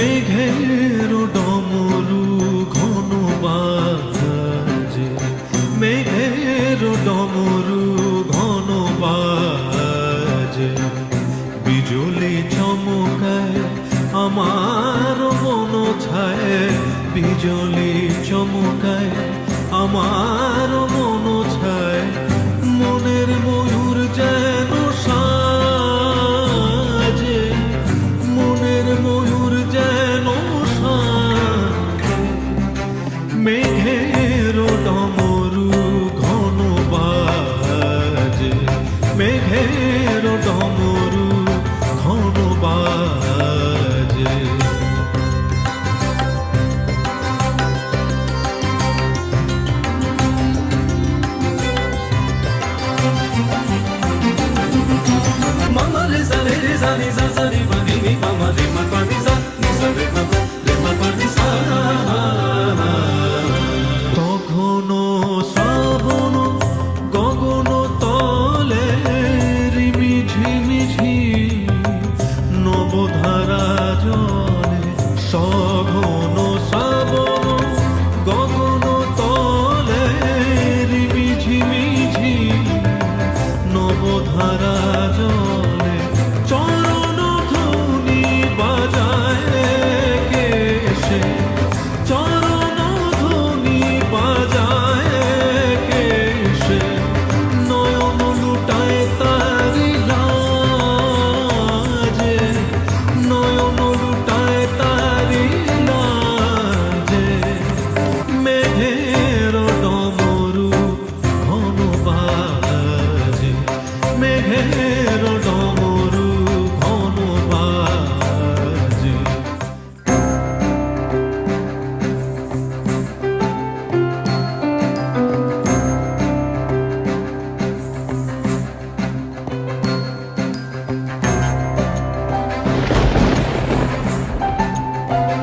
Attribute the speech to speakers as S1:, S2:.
S1: মেঘের ডমরু ঘন বাজে। মেঘের ডমরু ঘন বাজে। বিজলি চমকায়, আমার মন ছায়। বিজলি চমকায়, আমার মন ডমরু